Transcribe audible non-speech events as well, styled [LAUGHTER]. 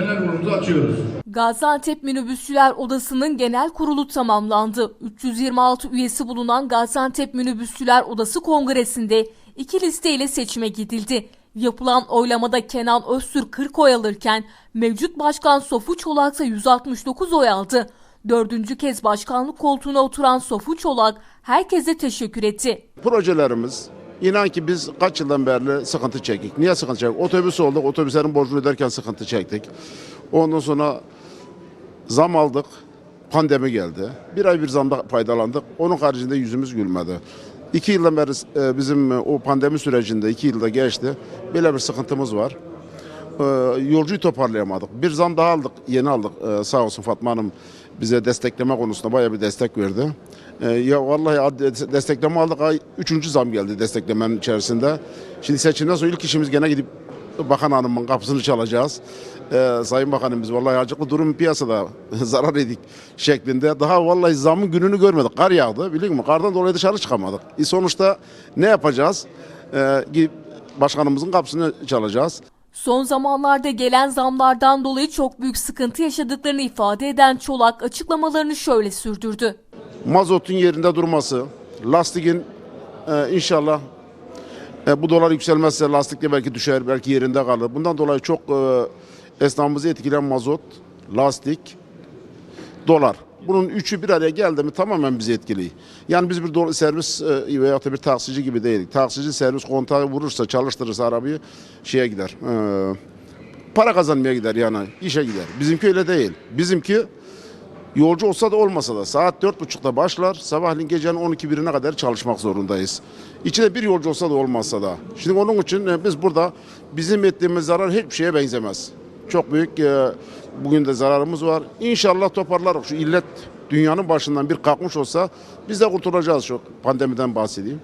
genel kurulumuzu açıyoruz. Gaziantep Minibüsçüler Odası'nın genel kurulu tamamlandı. 326 üyesi bulunan Gaziantep Minibüsçüler Odası Kongresi'nde iki listeyle seçime gidildi. Yapılan oylamada Kenan Öztürk 40 oy alırken mevcut başkan Sofu Çolak ise 169 oy aldı. Dördüncü kez başkanlık koltuğuna oturan Sofu Çolak herkese teşekkür etti. Projelerimiz inan ki biz kaç yıldan beri sıkıntı çektik. Niye sıkıntı çektik? Otobüs olduk. Otobüslerin borcunu öderken sıkıntı çektik. Ondan sonra zam aldık. Pandemi geldi. Bir ay bir zamda faydalandık. Onun haricinde yüzümüz gülmedi. İki yıldan beri e, bizim e, o pandemi sürecinde iki yılda geçti. Böyle bir sıkıntımız var. Ee, yolcuyu toparlayamadık. Bir zam daha aldık, yeni aldık. Ee, sağ olsun Fatma Hanım bize destekleme konusunda bayağı bir destek verdi. Ee, ya vallahi destekleme aldık, ay üçüncü zam geldi desteklemenin içerisinde. Şimdi seçimden sonra ilk işimiz gene gidip Bakan Hanım'ın kapısını çalacağız. Ee, Sayın Bakanım biz vallahi acıklı durum piyasada [LAUGHS] zarar edik şeklinde. Daha vallahi zamın gününü görmedik. Kar yağdı biliyor musun? Kardan dolayı dışarı çıkamadık. E sonuçta ne yapacağız? Ee, başkanımızın kapısını çalacağız. Son zamanlarda gelen zamlardan dolayı çok büyük sıkıntı yaşadıklarını ifade eden Çolak açıklamalarını şöyle sürdürdü. mazotun yerinde durması, lastiğin e, inşallah e, bu dolar yükselmezse lastik de belki düşer, belki yerinde kalır. Bundan dolayı çok e, esnafımızı etkileyen mazot, lastik, dolar. Bunun üçü bir araya geldi mi tamamen bizi etkiliyor. Yani biz bir servis e, veya da bir taksici gibi değilik. Taksici servis kontağı vurursa, çalıştırırsa arabayı şeye gider. e, para kazanmaya gider yani, işe gider. Bizimki öyle değil. Bizimki Yolcu olsa da olmasa da saat dört buçukta başlar. Sabahleyin gecenin 12 birine kadar çalışmak zorundayız. İçinde bir yolcu olsa da olmazsa da. Şimdi onun için e, biz burada bizim ettiğimiz zarar hiçbir şeye benzemez. Çok büyük e, bugün de zararımız var. İnşallah toparlarız. Şu illet dünyanın başından bir kalkmış olsa biz de kurtulacağız şu pandemiden bahsedeyim.